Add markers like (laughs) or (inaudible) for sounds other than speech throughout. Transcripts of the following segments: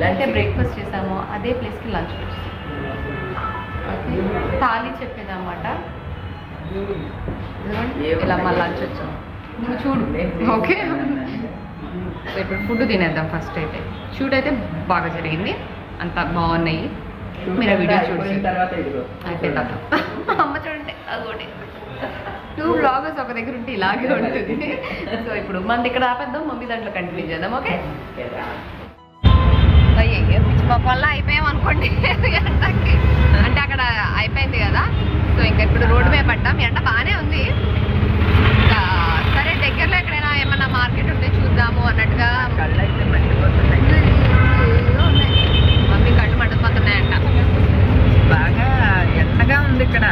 ఎక్కడైతే బ్రేక్ఫాస్ట్ చేసామో అదే ప్లేస్కి లంచ్ వచ్చేసాం ఓకే? థాలీ చెప్పేది అనమాట ఇలా మా లంచ్ వచ్చాం. నువ్వు చూడు. ఓకే? ఇప్పుడు ఫుడ్ తినేద్దాం ఫస్ట్ అయితే. షూట్ అయితే బాగా జరిగింది. అంత బాగున్నాయి. మీరు ఆ వీడియో చూడండి. ఇదిగో. అయిపోయింది అమ్మ చూడండి అదొకటి టూ బ్లాగర్స్ ఒక దగ్గర ఉంటే ఇలాగే ఉంటుంది. సో ఇప్పుడు మనది ఇక్కడ ఆపేద్దాం మమ్మీ దాంట్లో కంటిన్యూ చేద్దాం ఓకే? అయ్యే పిచ్చి వల్ల అయిపోయాం అనుకోండి ఎండకి. అంటే అక్కడ అయిపోయింది కదా. సో ఇంకా ఇప్పుడు రోడ్డు మీద పడ్డాం. ఎండ బాగానే ఉంది. ఇంకా సరే దగ్గరలో ఎక్కడైనా ఏమన్నా మార్కెట్ ఉంటే చూద్దాము అన్నట్టుగా మమ్మీ కళ్ళు మండిపోతున్నాయంట. బాగా ఎండగా ఉంది ఇక్కడ.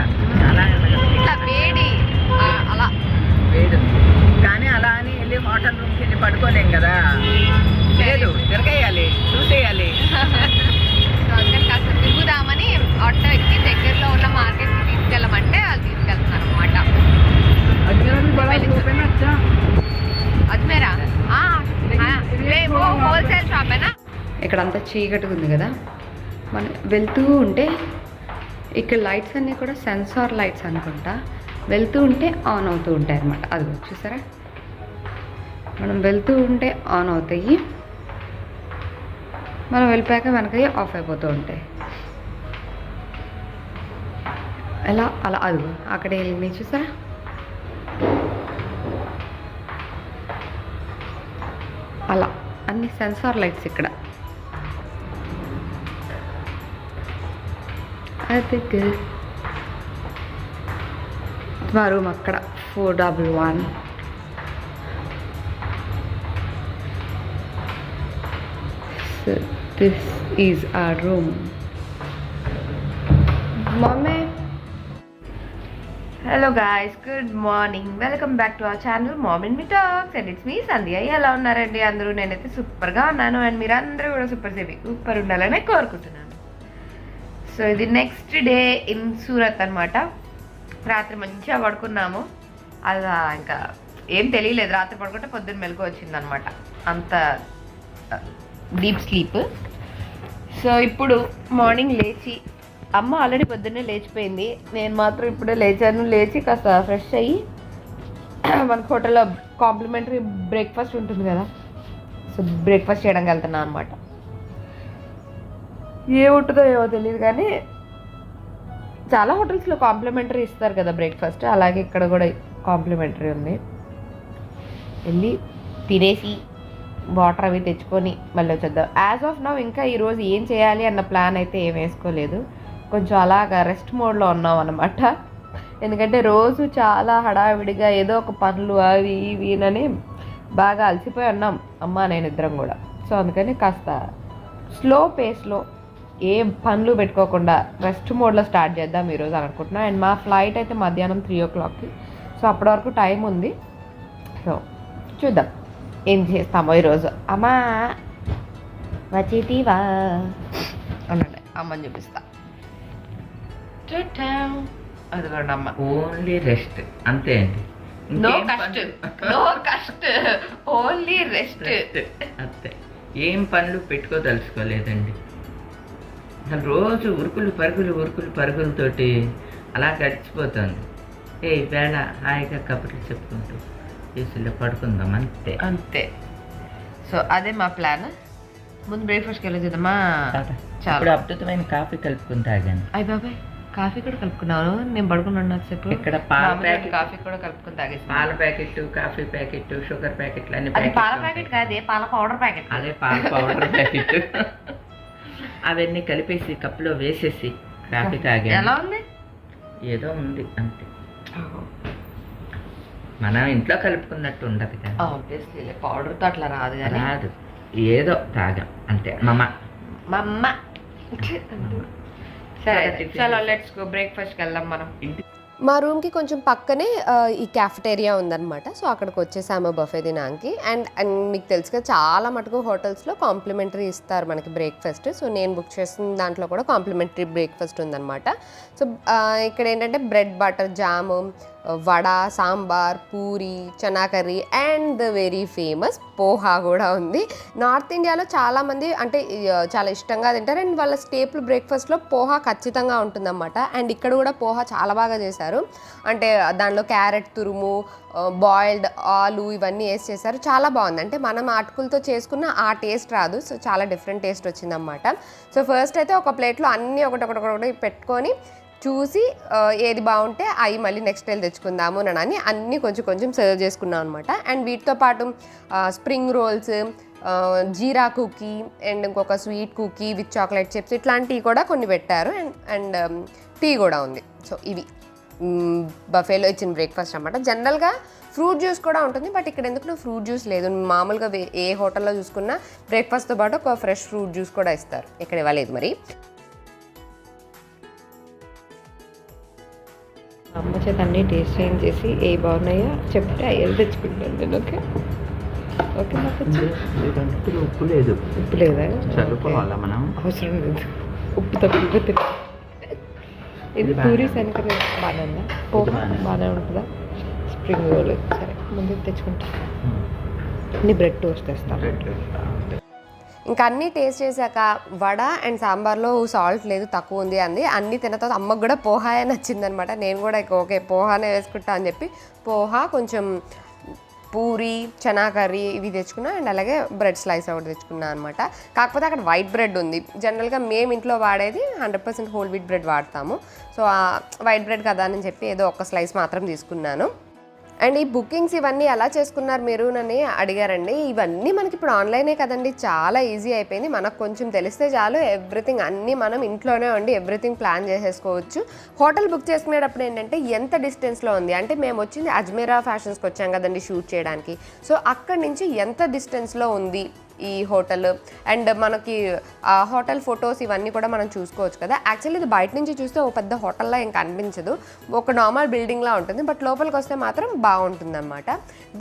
ఆటో ఎక్కి దగ్గరలో ఉన్న మార్కెట్కి తీసుకెళ్ళమంటే వాళ్ళు తీసుకెళ్తున్నారు అనమాట అజ్మేరా? హోల్సేల్ షాపేనా? ఇక్కడ అంతా చీకటిగా ఉంది కదా. మనం వెళ్తూ ఉంటే ఇక్కడ లైట్స్ అన్నీ కూడా సెన్సార్ లైట్స్ అనుకుంటా. వెళ్తూ ఉంటే ఆన్ అవుతూ ఉంటాయి అన్నమాట అది చూసారా? మనం వెళ్తూ ఉంటే ఆన్ అవుతాయి. మనం వెళ్ళిపోయాక వెనక ఆఫ్ అయిపోతూ ఉంటాయి. ఎలా అలా అది అక్కడ వెళ్ళి చూసారా? అలా అన్ని సెన్సార్ లైట్స్ ఇక్కడ. అది మా రూమ్ అక్కడ. Four double one. This is ఆ room mummy hello guys good morning welcome back to our channel mom in me talks and it's me Sandhya ఎలా ఉన్నారండి అందరూ? నేనైతే సూపర్గా ఉన్నాను అండ్ మీరు అందరూ కూడా సూపర్ సేవి సూపర్ ఉండాలని కోరుకుంటున్నాను. సో ఇది నెక్స్ట్ డే ఇన్ సూరత్ అనమాట రాత్రి మంచిగా పడుకున్నాము. అలా ఇంకా ఏం తెలియలేదు. రాత్రి పడుకుంటే పొద్దున్న మెలకు వచ్చిందనమాట అంత డీప్ స్లీప్ సో ఇప్పుడు మార్నింగ్ లేచి అమ్మ ఆల్రెడీ పొద్దున్నే లేచిపోయింది. నేను మాత్రం ఇప్పుడే లేచాను. లేచి కాస్త ఫ్రెష్ అయ్యి (clears throat) మనకు హోటల్లో కాంప్లిమెంటరీ బ్రేక్ఫాస్ట్ ఉంటుంది కదా. సో బ్రేక్ఫాస్ట్ చేయడానికి వెళ్తున్నాను అనమాట ఏ ఉంటుందో ఏమో తెలియదు కానీ చాలా హోటల్స్లో కాంప్లిమెంటరీ ఇస్తారు కదా బ్రేక్ఫాస్ట్. అలాగే ఇక్కడ కూడా కాంప్లిమెంటరీ ఉంది. వెళ్ళి తినేసి వాటర్ అవి తెచ్చుకొని మళ్ళీ వచ్చేద్దాం. యాజ్ ఆఫ్ నవ్ ఇంకా ఈరోజు ఏం చేయాలి అన్న ప్లాన్ అయితే ఏం వేసుకోలేదు. కొంచెం అలాగా రెస్ట్ మోడ్లో ఉన్నాం అనమాట ఎందుకంటే రోజు చాలా హడావిడిగా ఏదో ఒక పనులు అవి ఇవి అని బాగా అలసిపోయి ఉన్నాం. అమ్మ నేను ఇద్దరం కూడా. సో అందుకని కాస్త స్లో పేస్లో ఏం పనులు పెట్టుకోకుండా రెస్ట్ మోడ్లో స్టార్ట్ చేద్దాం ఈరోజు అని అనుకుంటున్నాను అండ్ మా ఫ్లైట్ అయితే మధ్యాహ్నం త్రీ ఓ క్లాక్కి సో అప్పటి వరకు టైం ఉంది. సో చూద్దాం ఏం చేస్తామో ఈరోజు. అమ్మా వచ్చేటివా? అనండి అమ్మని చూపిస్తా. అదిగోండి అమ్మ ఓన్లీ రెస్ట్ అంతే అండి. నో కష్ట. నో కష్ట. ఓన్లీ రెస్ట్ అంతే. ఏం పనులు పెట్టుకోదలుచుకోలేదండి. అసలు రోజు ఉరుకులు పరుగులు ఉరుకులు పరుగులతోటి అలా గడిచిపోతుంది. ఏ వేళ హాయిగా కబుర్లు చెప్పుకుంటూ ఏసీలో పడుకుందాం అంతే. అంతే. సో అదే మా ప్లాన్ ముందు బ్రేక్ఫాస్ట్కి వెళ్ళి చూద్దామా చాలా. అద్భుతమైన కాఫీ కలుపుకుని తాగాను. అయ్య బాబాయ్. కాఫీ కూడా కలుపుకున్నాను నేను పడుకున్నాను సేపు ఇక్కడ పాల ప్యాకెట్ కాఫీ కూడా కలుపుకుని తాగేసి పాల ప్యాకెట్ కాఫీ ప్యాకెట్ షుగర్ ప్యాకెట్లు అన్ని పాల ప్యాకెట్ కాదే పాల పౌడర్ ప్యాకెట్. అదే పాల పౌడర్ ప్యాకెట్. అవన్నీ కలిపేసి కప్పులో వేసేసి కాఫీ ఎలా తాగాను ఉంది? ఏదో ఉంది అంతే. మనం ఇంట్లో కలుపుకున్నట్టు ఉండదు కదా. ఆబ్వియస్లీ పౌడర్తో అట్లా రాదు రాదు. ఏదో తాగాం అంతే. మమ్మ. మా అమ్మ సరే చలో లెట్స్ గో బ్రేక్ఫాస్ట్కి వెళ్దాం మనం. మా రూమ్కి కొంచెం పక్కనే ఈ క్యాఫెటేరియా ఉందన్నమాట. సో అక్కడికి వచ్చేసాము బఫే తినానికి అండ్ అండ్ మీకు తెలుసు కదా చాలా మటుకు హోటల్స్లో కాంప్లిమెంటరీ ఇస్తారు మనకి బ్రేక్ఫాస్ట్ సో నేను బుక్ చేసిన దాంట్లో కూడా కాంప్లిమెంటరీ బ్రేక్ఫాస్ట్ ఉందన్నమాట. సో ఇక్కడ ఏంటంటే bread butter jam vada sambar puri chana curry and the very famous poha కూడా ఉంది. నార్త్ ఇండియాలో చాలామంది అంటే చాలా ఇష్టంగా తింటారు. అండ్ వాళ్ళ స్టేపుల్ బ్రేక్ఫాస్ట్లో పోహా ఖచ్చితంగా ఉంటుందన్నమాట. అండ్ ఇక్కడ కూడా పోహా చాలా బాగా చేశారు. అంటే దానిలో క్యారెట్ తురుము బాయిల్డ్ ఆలు ఇవన్నీ వేసి చేశారు. చాలా బాగుంది. అంటే మనం అటుకులతో చేసుకున్న ఆ టేస్ట్ రాదు. సో చాలా డిఫరెంట్ టేస్ట్ వచ్చిందన్నమాట. సో ఫస్ట్ అయితే ఒక ప్లేట్లో అన్నీ ఒకటి ఒకటి ఒకటి పెట్టుకొని చూసి ఏది బాగుంటే అవి మళ్ళీ నెక్స్ట్ వెళ్ళి తెచ్చుకుందాము అని అన్నీ కొంచెం కొంచెం సర్వ్ చేసుకున్నాం అనమాట అండ్ వీటితో పాటు spring rolls jeera cookie and ఇంకొక sweet cookie with chocolate chips ఇట్లాంటివి కూడా కొన్ని పెట్టారు. అండ్ అండ్ టీ కూడా ఉంది. సో ఇవి బఫేలో ఇచ్చిన బ్రేక్ఫాస్ట్ అనమాట జనరల్గా ఫ్రూట్ జ్యూస్ కూడా ఉంటుంది. బట్ ఇక్కడ ఎందుకు ఫ్రూట్ జ్యూస్ లేదు? మామూలుగా వే- ఏ హోటల్లో చూసుకున్నా బ్రేక్ఫాస్ట్తో పాటు ఒక ఫ్రెష్ ఫ్రూట్ జ్యూస్ కూడా ఇస్తారు. ఇక్కడ ఇవ్వలేదు మరి. అమ్మ చేత అన్ని టేస్ట్ చేంజ్ చేసి ఏ బాగున్నాయో చెప్తే అయ్యేది తెచ్చుకుంటాను నేను ఓకే? ఓకే నాకు ఉప్పు లేదు. ఉప్పు లేదా? చదువుకోవాలా మనం? అవసరం లేదు. ఉప్పు తప్పిపోతే ఇది పూరి శనకర బాగానే ఉందా? పోహ బాగానే. బాగానే ఉంటుందా? స్ప్రింగ్ రోల్ సరే ముందు తెచ్చుకుంటా. నీ బ్రెడ్ టోస్ట్ తెస్తాను ఇంకా అన్నీ టేస్ట్ చేశాక వడ అండ్ సాంబార్లో సాల్ట్ లేదు తక్కువ ఉంది అంది. అన్నీ తిన్న తర్వాత అమ్మకు కూడా పోహాయే నచ్చిందనమాట. నేను కూడా ఇక ఓకే పోహానే వేసుకుంటా అని చెప్పి పోహా కొంచెం పూరి చనా కర్రీ ఇవి తెచ్చుకున్నా అండ్ అలాగే బ్రెడ్ స్లైస్ ఒకటి తెచ్చుకున్నా అనమాట. కాకపోతే అక్కడ వైట్ బ్రెడ్ ఉంది. జనరల్గా మేము ఇంట్లో వాడేది hundred percent whole wheat bread వాడతాము. సో ఆ వైట్ బ్రెడ్ కదా అని చెప్పి ఏదో ఒక స్లైస్ మాత్రం తీసుకున్నాను. అండ్ ఈ బుకింగ్స్ ఇవన్నీ ఎలా చేసుకున్నారు మీరు అని అడిగారండి. ఇవన్నీ మనకి ఇప్పుడు ఆన్లైనే కదండి. చాలా ఈజీ అయిపోయింది. మనకు కొంచెం తెలిస్తే చాలు. ఎవ్రీథింగ్ అన్నీ మనం ఇంట్లోనే ఉండి ఎవ్రీథింగ్ ప్లాన్ చేసేసుకోవచ్చు. హోటల్ బుక్ చేసుకునేటప్పుడు ఏంటంటే ఎంత డిస్టెన్స్లో ఉంది? అంటే మేము వచ్చింది అజ్మీరా ఫ్యాషన్స్కి వచ్చాం కదండి షూట్ చేయడానికి. సో అక్కడి నుంచి ఎంత డిస్టెన్స్లో ఉంది? ఈ హోటల్. అండ్ మనకి ఆ హోటల్ ఫొటోస్ ఇవన్నీ కూడా మనం చూసుకోవచ్చు కదా. యాక్చువల్లీ ఇది బయట నుంచి చూస్తే ఓ పెద్ద హోటల్లా ఇంకా అనిపించదు ఒక నార్మల్ బిల్డింగ్లా ఉంటుంది. బట్ లోపలికి వస్తే మాత్రం బాగుంటుంది అనమాట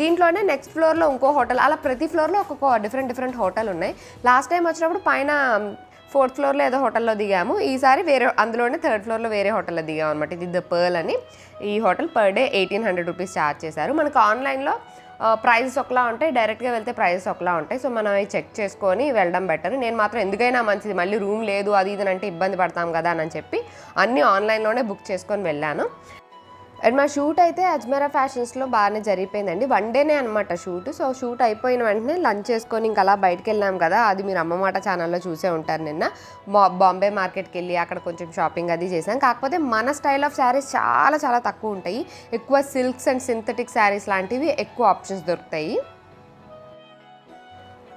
దీంట్లోనే నెక్స్ట్ ఫ్లోర్లో ఇంకో హోటల్ అలా ప్రతి ఫ్లోర్లో ఒక్కొక్క డిఫరెంట్ డిఫరెంట్ హోటల్ ఉన్నాయి. లాస్ట్ టైం వచ్చినప్పుడు పైన ఫోర్త్ ఫ్లోర్లో ఏదో హోటల్లో దిగాము. ఈసారి వేరే అందులోనే థర్డ్ ఫ్లోర్లో వేరే హోటల్లో దిగాము అనమాట ఇది ద పర్ల్ అని. ఈ hotel per day eighteen hundred rupees charge చేశారు. మనకు ఆన్లైన్లో ప్రైజెస్ ఒకలా ఉంటాయి డైరెక్ట్గా వెళ్తే ప్రైజెస్ ఒకలా ఉంటాయి. సో మనం అవి చెక్ చేసుకొని వెళ్ళడం బెటర్ నేను మాత్రం ఎందుకైనా మంచిది మళ్ళీ రూమ్ లేదు అది ఇది అంటే ఇబ్బంది పడతాం కదా అని చెప్పి అన్నీ ఆన్లైన్లోనే బుక్ చేసుకొని వెళ్ళాను. అండ్ మా షూట్ అయితే అజ్మేరా ఫ్యాషన్స్లో బాగానే జరిగిపోయిందండి. వన్ డేనే అనమాట షూట్. సో షూట్ అయిపోయిన వెంటనే లంచ్ చేసుకొని ఇంకా అలా బయటకు వెళ్ళాం కదా అది మీరు అమ్మమాట ఛానల్లో చూసే ఉంటారు నిన్న. బాంబే మార్కెట్కి వెళ్ళి అక్కడ కొంచెం షాపింగ్ అది చేసాం. కాకపోతే మన స్టైల్ ఆఫ్ శారీస్ చాలా చాలా తక్కువ ఉంటాయి. ఎక్కువ సిల్క్స్ అండ్ సింథటిక్ శారీస్ లాంటివి ఎక్కువ ఆప్షన్స్ దొరుకుతాయి.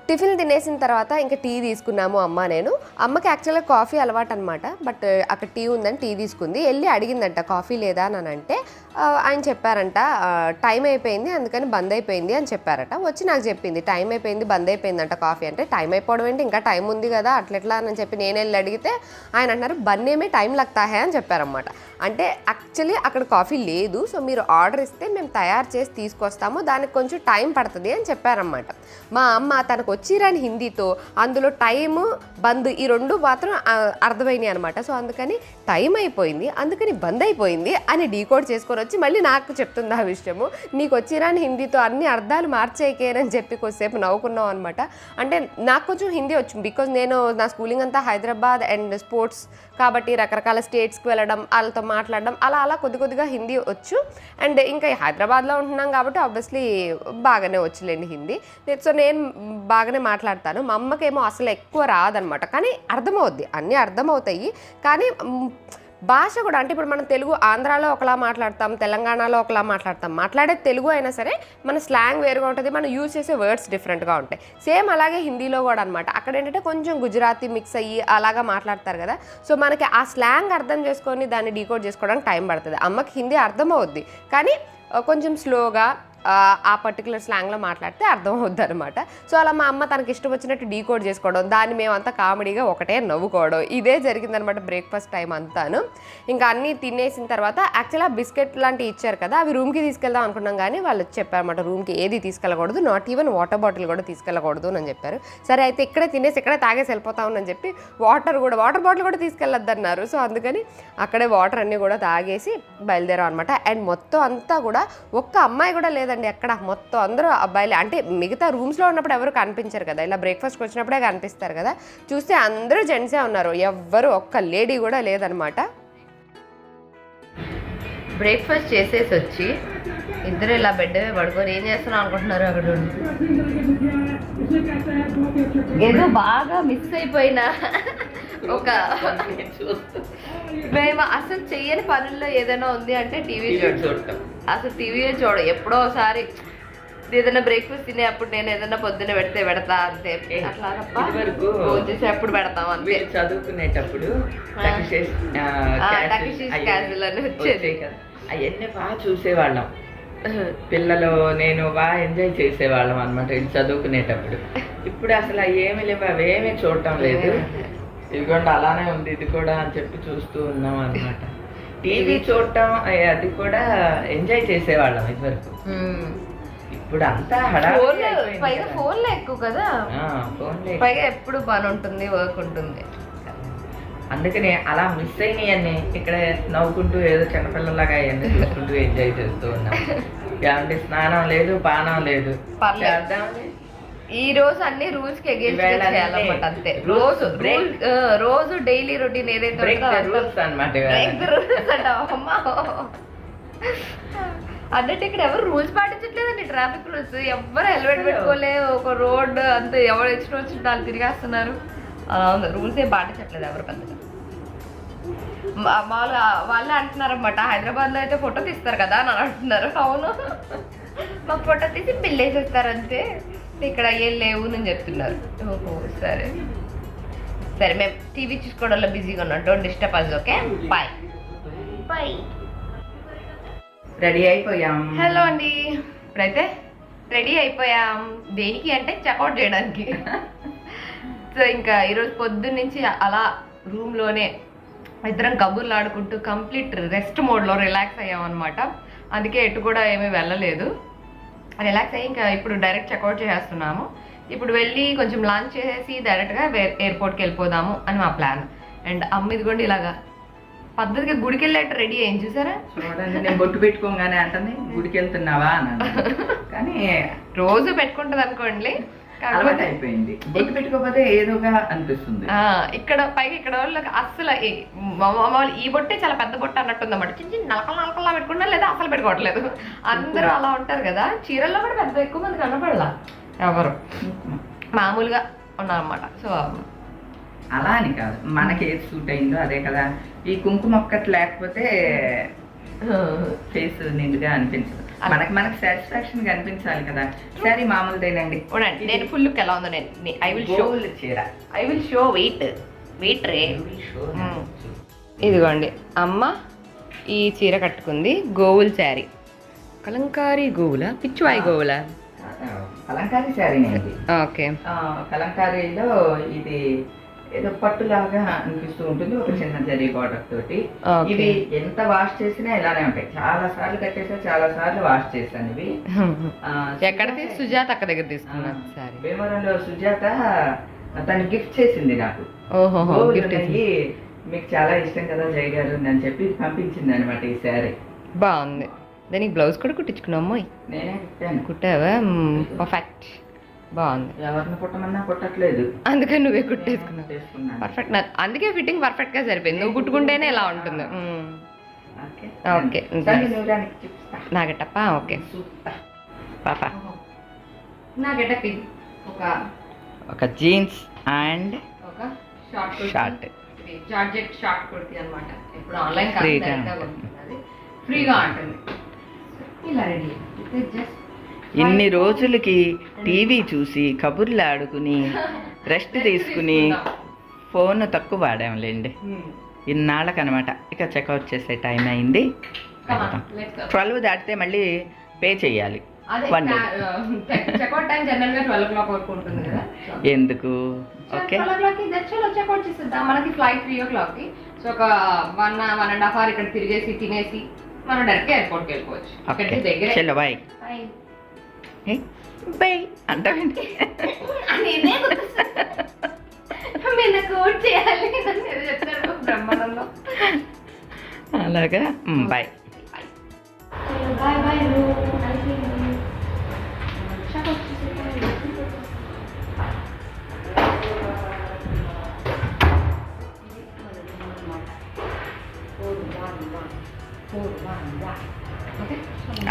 టిఫిన్ తినేసిన తర్వాత ఇంకా టీ తీసుకున్నాము అమ్మ నేను. అమ్మకి యాక్చువల్గా కాఫీ అలవాటు అనమాట బట్ uh, అక్కడ టీ ఉందని టీ తీసుకుంది. వెళ్ళి అడిగిందంట కాఫీ లేదా? అని అంటే ఆయన చెప్పారంట టైం అయిపోయింది అందుకని బంద్ అయిపోయింది అని చెప్పారట. వచ్చి నాకు చెప్పింది టైం అయిపోయింది బంద్ అయిపోయిందంట కాఫీ అంటే టైం అయిపోవడం ఏంటి? ఇంకా టైం ఉంది కదా అట్లెట్లా? అని చెప్పి నేను వెళ్ళి అడిగితే ఆయన అన్నారు బన్నేమే టైం లగ్తాహే అని చెప్పారనమాట అంటే యాక్చువల్లీ అక్కడ కాఫీ లేదు. సో మీరు ఆర్డర్ ఇస్తే మేము తయారు చేసి తీసుకొస్తాము. దానికి కొంచెం టైం పడుతుంది అని చెప్పారనమాట మా అమ్మ తనకు వచ్చిరాని హిందీతో అందులో టైము బంద్ ఈ రెండు మాత్రం అర్థమైనాయి అనమాట సో అందుకని టైం అయిపోయింది. అందుకని బంద్ అయిపోయింది అని డీకోడ్ చేసుకొని వచ్చి మళ్ళీ నాకు చెప్తుంది ఆ విషయము. నీకు వచ్చిరాని హిందీతో అన్ని అర్థాలు మార్చేయకేనని చెప్పి కొద్దిసేపు నవ్వుకున్నాం అనమాట అంటే నాకు కొంచెం హిందీ వచ్చింది. బికాజ్ నేను నా స్కూలింగ్ అంతా హైదరాబాద్ అండ్ స్పోర్ట్స్ కాబట్టి రకరకాల స్టేట్స్కి వెళ్ళడం వాళ్ళతో మాట్లాడడం అలా అలా కొద్ది కొద్దిగా హిందీ వచ్చు. అండ్ ఇంకా హైదరాబాద్లో ఉంటున్నాం కాబట్టి ఆబ్వియస్లీ బాగానే వచ్చులేండి హిందీ. సో నేను బాగానే మాట్లాడతాను. మా అమ్మకేమో అసలు ఎక్కువ రాదనమాట. కానీ అర్థమవుద్ది. అన్నీ అర్థమవుతాయి. కానీ భాష కూడా అంటే ఇప్పుడు మనం తెలుగు ఆంధ్రాలో ఒకలా మాట్లాడతాం తెలంగాణలో ఒకలా మాట్లాడతాం మాట్లాడే తెలుగు అయినా సరే మన స్లాంగ్ వేరుగా ఉంటుంది మనం యూజ్ చేసే వర్డ్స్ డిఫరెంట్గా ఉంటాయి. సేమ్ అలాగే హిందీలో కూడా అనమాట అక్కడ ఏంటంటే కొంచెం గుజరాతీ మిక్స్ అయ్యి అలాగా మాట్లాడతారు కదా. సో మనకి ఆ స్లాంగ్ అర్థం చేసుకొని దాన్ని డీకోడ్ చేసుకోవడానికి టైం పడుతుంది. అమ్మకి హిందీ అర్థం అవుద్ది కానీ కొంచెం స్లోగా ఆ, పర్టికులర్ స్లాంగ్లో మాట్లాడితే అర్థం అవుద్ది అనమాట సో అలా మా అమ్మ తనకి ఇష్టం వచ్చినట్టు డీకోడ్ చేసుకోవడం దాన్ని మేమంతా కామెడీగా ఒకటే నవ్వుకోవడం ఇదే జరిగిందనమాట బ్రేక్ఫాస్ట్ టైం అంతాను. ఇంకా అన్నీ తినేసిన తర్వాత యాక్చువల్గా బిస్కెట్ లాంటివి ఇచ్చారు కదా అవి రూమ్కి తీసుకెళ్దాం అనుకున్నాం కానీ వాళ్ళు చెప్పారన్నమాట రూమ్కి ఏది తీసుకెళ్ళకూడదు నాట్ ఈవెన్ వాటర్ బాటిల్ కూడా తీసుకెళ్ళకూడదు అని చెప్పారు. సరే అయితే ఇక్కడే తినేసి ఇక్కడే తాగేసి వెళ్ళిపోతామని చెప్పి వాటర్ కూడా వాటర్ బాటిల్ కూడా తీసుకెళ్ళొద్దన్నారు. సో అందుకని అక్కడే వాటర్ అన్నీ కూడా తాగేసి బయలుదేరాం అనమాట అండ్ మొత్తం అంతా కూడా ఒక్క అమ్మాయి కూడా లేదు లేదండి ఎక్కడ. మొత్తం అందరూ అబ్బాయిలే. అంటే మిగతా రూమ్స్లో ఉన్నప్పుడు ఎవరు కనిపించరు కదా. ఇలా బ్రేక్ఫాస్ట్కి వచ్చినప్పుడే కనిపిస్తారు కదా. చూస్తే అందరూ జెంట్సే ఉన్నారు. ఎవ్వరు ఒక్క లేడీ కూడా లేదనమాట. బ్రేక్ఫాస్ట్ చేసేసి వచ్చి ఇద్దరు ఇలా బెడ్ మీద పడుకొని ఏం చేస్తున్నాం అనుకుంటున్నారు అక్కడ? ఏదో బాగా మిస్ అయిపోయిన ఒక చూస్తూ మేము అసలు చెయ్యని పనుల్లో ఏదైనా ఉంది అంటే టీవీ చూడటం. అసలు టీవీ చూడ ఎప్పుడో ఒకసారి ఏదైనా బ్రేక్ఫాస్ట్ తినే అప్పుడు నేను ఏదైనా పొద్దున పెడితే పెడతా అంతే. అట్లా పెడతాం అంతే. చదువుకునేటప్పుడు అని వచ్చేది. కదా. అవన్నీ బాగా చూసేవాళ్ళం. పిల్లలు నేను బాగా ఎంజాయ్ చేసేవాళ్ళం అనమాట ఇది చదువుకునేటప్పుడు. ఇప్పుడు అసలు అవి ఏమి లేవు అవేమీ చూడటం లేదు. ఇదిగోండి అలానే ఉంది. ఇది కూడా అని చెప్పి చూస్తూ ఉన్నాం అనమాట టీవీ చూడటం అది కూడా ఎంజాయ్ చేసేవాళ్ళం ఇదివరకు. ఇప్పుడు అంతా ఫోన్ అయిపోయింది పైగా కదా. ఫోన్లో ఎక్కువ కదా. ఫోన్లే పైగా ఎప్పుడు పని ఉంటుంది వర్క్ ఉంటుంది. అందుకని అలా మిస్ అయినాయన్ని ఇక్కడ నవ్వుకుంటూ ఏదో చిన్నపిల్లలాగా అవన్నీ చూసుకుంటూ ఎంజాయ్ చేస్తూ ఉన్నాం. (laughs) ఏమంటే స్నానం లేదు పానం లేదు. పర్లేదు. ఈ రోజు అన్ని రూల్స్కి అంటే చేయాలన్నమాట అంతే రోజు రోజు డైలీ రొటీన్ ఏదైతే రూల్స్ అనమాట అన్నట్టు ఇక్కడ ఎవరు రూల్స్ పాటించట్లేదండి ట్రాఫిక్ రూల్స్ ఎవరు హెల్మెట్ పెట్టుకోలే ఒక రోడ్ అంతే ఎవరు ఇష్టం వచ్చిన వాళ్ళు తిరిగేస్తున్నారు. అలా ఉంది రూల్స్ ఏం పాటించట్లేదు ఎవరు పెద్దగా మామూలుగా వాళ్ళే అంటున్నారు అనమాట హైదరాబాద్లో అయితే ఫోటో తీస్తారు కదా అని అంటున్నారు. అవును. మాకు ఫోటో తీసి బిల్ వేసేస్తారు అంతే. ఇక్కడ ఏం లేవు అని చెప్తున్నారు. ఓహో సరే. సరే మేము టీవీ చూసుకోవడంలో బిజీగా ఉన్నాం. Don't disturb us okay bye bye ready అయిపోయాం. హలో అండి. ఇప్పుడైతే? రెడీ అయిపోయాం. దేనికి అంటే చెక్అవుట్ చేయడానికి. (laughs) సో ఇంకా ఈరోజు పొద్దున్న నుంచి అలా రూమ్లోనే ఇద్దరం కబుర్లు ఆడుకుంటూ కంప్లీట్ రెస్ట్ మోడ్లో రిలాక్స్ అయ్యాం అనమాట అందుకే ఎటు కూడా ఏమీ వెళ్ళలేదు. రిలాక్స్ అయ్యి ఇంకా ఇప్పుడు డైరెక్ట్ చెక్అవుట్ చేసేస్తున్నాము. ఇప్పుడు వెళ్ళి కొంచెం లంచ్ చేసేసి డైరెక్ట్గా ఎయిర్పోర్ట్కి వెళ్ళిపోదాము అని మా ప్లాన్ అండ్ అమ్మ ఇదిగోండి ఇలాగా పద్ధతిగా గుడికి వెళ్ళేట్టు రెడీ అయింది చూసారా? చూడండి నేను బొట్టు పెట్టుకోగానే అంటుంది గుడికి వెళ్తున్నావా అన్నాను కానీ (laughs) రోజు పెట్టుకుంటది అనుకోండి అలవాటు అయిపోయింది. బొట్టు పెట్టుకోకపోతే ఏదోగా అనిపిస్తుంది. ఆ, ఇక్కడ పైగా ఇక్కడ వాళ్ళకి అస్సలు మామూలు ఈ బొట్టే చాలా పెద్ద బొట్టు అన్నట్టు ఉందన్నమాట చిన్న చిన్న నలకలు నలకల్లా పెట్టుకున్నా లేదా అసలు పెట్టుకోవట్లేదు. అందరూ అలా ఉంటారు కదా చీరల్లో కూడా పెద్ద ఎక్కువ మంది కనపడలా? ఎవరు? మామూలుగా ఉన్నారన్నమాట. సో అలా అని కాదు. మనకి ఏది సూట్ అయిందో అదే కదా. ఈ కుంకుమ ఒక్కటి లేకపోతే ఫేస్ నిండుగా అనిపించదు. మనకి మనకి సాటిస్ఫాక్షన్గా అనిపించాలి కదా. సరే మామూలుదేనండి. ఉండండి. నేను ఫుల్ లుక్ ఎలా ఉందో నేను ఐ విల్ షో చీర. I will show wait wait ray. Mm. that. ఇదిగోండి. అమ్మ ఈ చీర కట్టుకుంది. గోవుల శారీ. కలంకారీ గోవుల? పిచ్చివాయి గోవుల? Kalamkari saree okay. కలంకారీలో ఇది ఏదో పట్టులాగా అనిపిస్తూ ఉంటుంది ఒక చిన్న జరీ బార్డర్ తోటి. ఇవి ఎంత వాష్ చేసినా ఇలానే ఉంటాయి. చాలా సార్లు కట్టేసా చాలా సార్లు వాష్ చేశాను ఇవి. ఆ, ఎక్కడికి సుజాత అక్క దగ్గర తీసుకున్నాను. భీమవరంలో సుజాత తను గిఫ్ట్ చేసింది నాకు. గిఫ్ట్ మీకు చాలా ఇష్టం కదా జయ గారు అని చెప్పి పంపించింది అనమాట ఈ శారీ బాగుంది. దానికి బ్లౌజ్ కూడా కుట్టించుకున్నాము నేనే కుట్టాను. కుట్టావా? పర్ఫెక్ట్ బాగుంది. ఎవరిని కుట్టమన్నా కుట్టట్లేదు. అందుకని నువ్వే కుట్టేసుకున్నావు. పర్ఫెక్ట్ అందుకే ఫిట్టింగ్ పర్ఫెక్ట్గా సరిపోయింది. నువ్వు కుట్టుకుంటేనే ఇలా ఉంటుంది. ఓకే. నాగట్టప్ప ఓకే. పాప. ఒక ఒక జీన్స్ అండ్ ఒక short short. Georgette short kurti అన్నమాట. ఇప్పుడు ఆన్లైన్ Free-గా ఫ్రీగా ఉంటుంది. ఇలా రెడీ. జస్ట్ ఇన్ని రోజులకి టీవీ చూసి కబుర్లు ఆడుకుని రెస్ట్ తీసుకుని ఫోన్ తక్కువ వాడాంలేండి. ఇన్నాళ్ళకి అనమాట ఇక చెక్అవుట్ చేసే టైం అయింది. ట్వెల్వ్ దాటితే మళ్ళీ పే చేయాలి. One day. ఎందుకు? ఓకే. మనకి ఫ్లైట్ త్రీ ఓ క్లాక్కి సో ఒక one one and half hour ఇక్కడ తిరిగేసి తినేసి మనం డైరెక్ట్ ఎయిర్పోర్ట్కి వెళ్ళిపోవచ్చు. ఓకే. ఇక్కడ దగ్గరే. బాయ్. బై అంటావేంటి అలాగా? బాయ్ బాయ్ బాయ్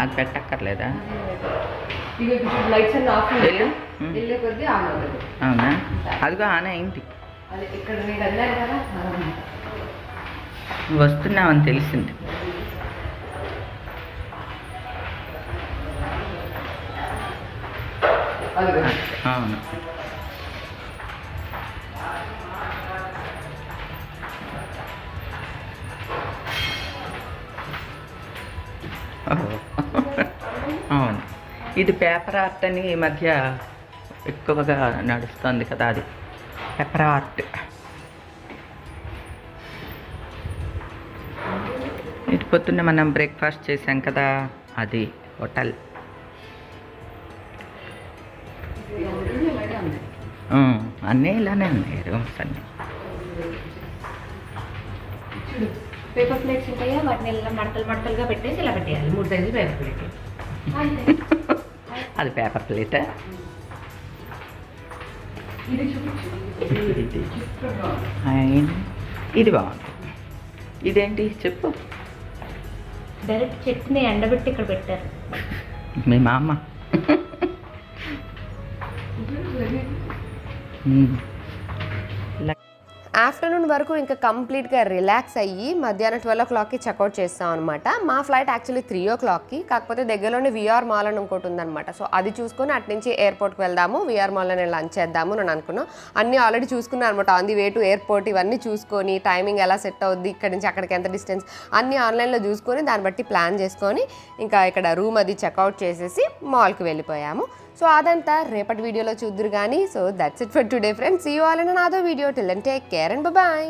అది పెట్టక్కర్లేదా? అవుతుంది. అవునా? అదిగో ఆనే ఇక్కడ కదా నువ్వు వస్తున్నావని తెలిసింది. అదిగో. అవును. అవును. ఇది పేపర్ ఆర్ట్ అని ఈ మధ్య ఎక్కువగా నడుస్తుంది కదా అది. Paper art. ఇటు పొద్దున్న మనం బ్రేక్ఫాస్ట్ చేసాం కదా అది హోటల్. అన్నీ ఇలానే ఉన్నాయి రూమ్స్ అన్నీ. పేపర్ ప్లేట్స్ ఉంటాయా? వాటిని మడతలు మడతలుగా పెట్టేసి ఇలా పెట్టేయాలి. మూడు సైజులు పేపర్ ప్లేట్ (laughs) అది పేపర్ ప్లేట్ ఇది బాగుంది. ఇదేంటి? చెప్పు. డైరెక్ట్ చెట్టుని ఎండబెట్టి ఇక్కడ పెట్టారు. మీ మా అమ్మ. (laughs) ఆఫ్టర్నూన్ వరకు ఇంకా కంప్లీట్గా రిలాక్స్ అయ్యి మధ్యాహ్నం ట్వెల్వ్ ఓ క్లాక్కి చెక్అవుట్ చేస్తాం అనమాట మా ఫ్లైట్ యాక్చువల్లీ త్రీ ఓ క్లాక్కి కాకపోతే దగ్గరలోనే విఆర్ మాల్ అని ఇంకోటి ఉందన్నమాట. సో అది చూసుకొని అటు నుంచి ఎయిర్పోర్ట్కి వెళ్దాము విఆర్ మాల్లోనే లంచ్ చేద్దాము అని అనుకున్నాం. అన్నీ ఆల్రెడీ చూసుకున్నాను అనమాట on the way to airport ఇవన్నీ చూసుకొని టైమింగ్ ఎలా సెట్ అవుద్ది ఇక్కడ నుంచి అక్కడికి ఎంత డిస్టెన్స్ అన్నీ ఆన్లైన్లో చూసుకొని దాన్ని బట్టి ప్లాన్ చేసుకొని ఇంకా ఇక్కడ రూమ్ అది చెక్అవుట్ చేసేసి మాల్కి వెళ్ళిపోయాము. సో అదంతా రేపటి వీడియోలో చూద్దరు కానీ so that's it for today friends ఇవ్వాలని వాళ్ళని నాదో video till and take care and bye